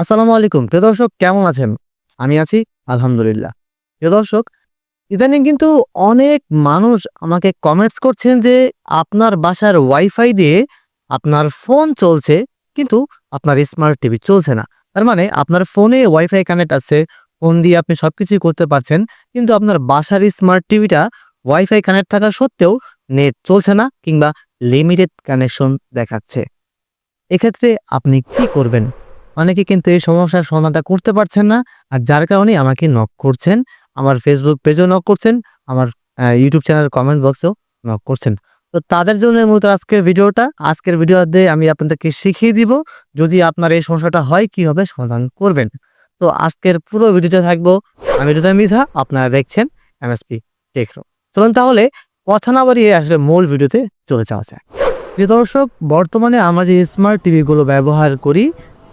আসসালামু আলাইকুম। প্রিয় দর্শক, কেমন আছেন? আমি আছি, আলহামদুলিল্লাহ। প্রিয় দর্শক, ইদানিং কিন্তু অনেক মানুষ আমাকে কমেন্টস করছেন যে আপনার বাসার ওয়াইফাই দিয়ে আপনার ফোন চলছে, কিন্তু আপনার স্মার্ট টিভি চলছে না। তার মানে আপনার ফোনে ওয়াইফাই কানেক্ট আছে ফোন দিয়ে আপনি সব কিছুই করতে পারছেন, কিন্তু আপনার বাসার স্মার্ট টিভিটা ওয়াইফাই কানেক্ট থাকা সত্ত্বেও নেট চলছে না কিংবা লিমিটেড কানেকশন দেখাচ্ছে। এক্ষেত্রে আপনি কি করবেন? অনেকে কিন্তু এই সমস্যার সমাধানটা করতে পারছেন না, আর যার কারণে আমাকে নক করছেন। আমার ফেসবুক পেজেও নক করছেন, আমার ইউটিউব চ্যানেল কমেন্ট বক্সেও নক করছেন। তো তাদের জন্য মূলত আজকের ভিডিওটা, আজকের ভিডিওতে আমি আপনাদেরকে শিখিয়ে দিব, যদি আপনার এই সমস্যাটা হয় কীভাবে সমাধান করবেন। তো আজকের পুরো ভিডিওটা থাকব, আমি রিদা মিধা, আপনারা দেখছেন এমএসপি টেকরো চলুন তাহলে কথা না বাড়িয়ে আসলে মূল ভিডিওতে চলে যাওয়া যায় দর্শক, বর্তমানে আমরা যে স্মার্ট টিভিগুলো ব্যবহার করি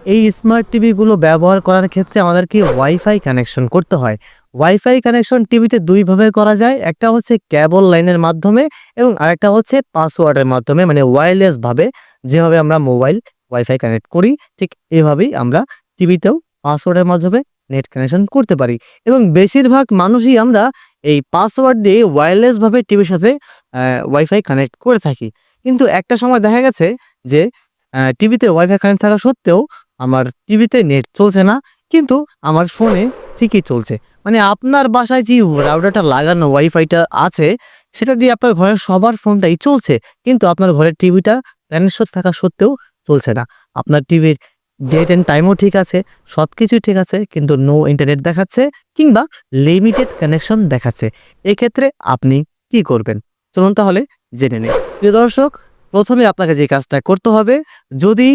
এই স্মার্ট টিভিগুলো ব্যবহার করার ক্ষেত্রে আমাদেরকে ওয়াইফাই কানেকশন করতে হয়। ওয়াইফাই কানেকশন টিভিতে দুইভাবে করা যায়, একটা হচ্ছে ক্যাবল লাইনের মাধ্যমে এবং আরেকটা হচ্ছে পাসওয়ার্ডের মাধ্যমে মানে ওয়্যারলেস ভাবে যেভাবে আমরা মোবাইল ওয়াইফাই কানেক্ট করি, ঠিক এভাবেই আমরা টিভিতেও পাসওয়ার্ডের মাধ্যমে নেট কানেকশন করতে পারি। এবং বেশিরভাগ মানুষই আমরা এই পাসওয়ার্ড দিয়ে ওয়্যারলেস ভাবে টিভির সাথে ওয়াইফাই কানেক্ট করে থাকি। কিন্তু একটা সময় দেখা গেছে যে টিভিতে ওয়াইফাই কানেক্ট থাকা সত্ত্বেও আমার টিভিতে নেট চলছে না, কিন্তু আমার ফোনে ঠিকই চলছে। মানে আপনার বাসায় যে রাউটারটা লাগানো ওয়াইফাইটা আছে, সেটা দিয়ে আপনার ঘরের সবার ফোনটাই চলছে, কিন্তু আপনার ঘরের টিভিটা কানেকশন থাকা সত্ত্বেও চলছে না। আপনার টিভির ডেট অ্যান্ড টাইমও ঠিক আছে সব কিছুই ঠিক আছে, কিন্তু নো ইন্টারনেট দেখাচ্ছে কিংবা লিমিটেড কানেকশন দেখাচ্ছে। এক্ষেত্রে আপনি কি করবেন? চলুন তাহলে জেনে নিন প্রিয় দর্শক, প্রথমে আপনাকে যে কাজটা করতে হবে, যদি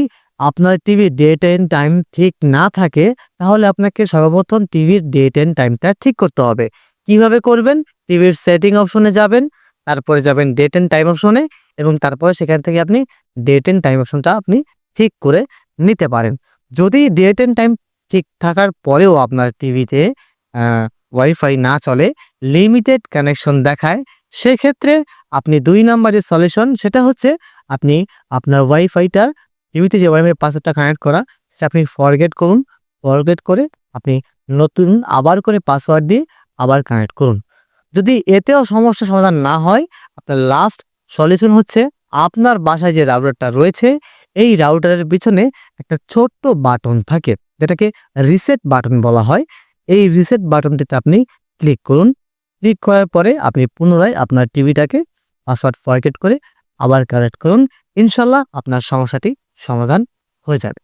আপনার টিভির ডেট অ্যান্ড টাইম ঠিক না থাকে, তাহলে আপনাকে সর্বপ্রথম টিভির ডেট অ্যান্ড টাইমটা ঠিক করতে হবে। কীভাবে করবেন? টিভির সেটিং অপশনে যাবেন, তারপরে যাবেন ডেট অ্যান্ড টাইম অপশনে এবং তারপরে সেখান থেকে আপনি ডেট অ্যান্ড টাইম অপশনটা আপনি ঠিক করে নিতে পারেন। যদি ডেট অ্যান্ড টাইম ঠিক থাকার পরেও আপনার টিভিতে ওয়াইফাই না চলে লিমিটেড কানেকশন দেখায়, সেক্ষেত্রে আপনি দুই নাম্বারের সলিউশন সেটা হচ্ছে আপনি আপনার ওয়াইফাইটার টিভিতে যে ওয়াইফাই পাসওয়ার্ডটা কানেক্ট করা, সেটা আপনি ফরগেট করুন। ফরগেট করে আপনি নতুন আবার করে পাসওয়ার্ড দিয়ে আবার কানেক্ট করুন। যদি এতেও সমস্যা সমাধান না হয়, আপনার লাস্ট সলিউশন হচ্ছে আপনার বাসায় যে রাউটারটা রয়েছে, এই রাউটারের পিছনে একটা ছোট্ট বাটন থাকে, যেটাকে রিসেট বাটন বলা হয়। এই রিসেট বাটনটিতে আপনি ক্লিক করুন। ক্লিক করার পরে আপনি পুনরায় আপনার টিভিটাকে পাসওয়ার্ড ফরগেট করে আবার কানেক্ট করুন। ইনশাল্লাহ আপনার সমস্যাটি সমাধান হয়ে যাবে।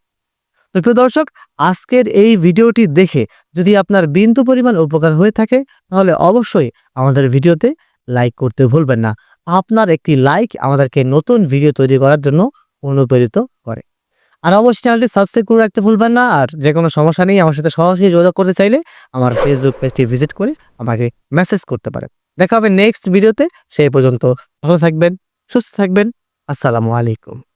তো প্রিয় দর্শক, আজকের এই ভিডিওটি দেখে যদি আপনার বিন্দু পরিমাণ উপকার হয়ে থাকে, তাহলে অবশ্যই আমাদের ভিডিওতে লাইক করতে ভুলবেন না। আপনার একটি লাইক আমাদেরকে নতুন ভিডিও তৈরি করার জন্য অনুপ্রেরিত করে। আর অবশ্যই চ্যানেলটি সাবস্ক্রাইব করে রাখতে ভুলবেন না, আর যে কোনো সমস্যা নেই, আমার সাথে সরাসরি যোগাযোগ করতে চাইলে আমার ফেসবুক পেজটি ভিজিট করে আমাকে মেসেজ করতে পারেন। দেখা হবে নেক্সট ভিডিওতে সেই পর্যন্ত ভালো থাকবেন, সুস্থ থাকবেন। আসসালামু আলাইকুম।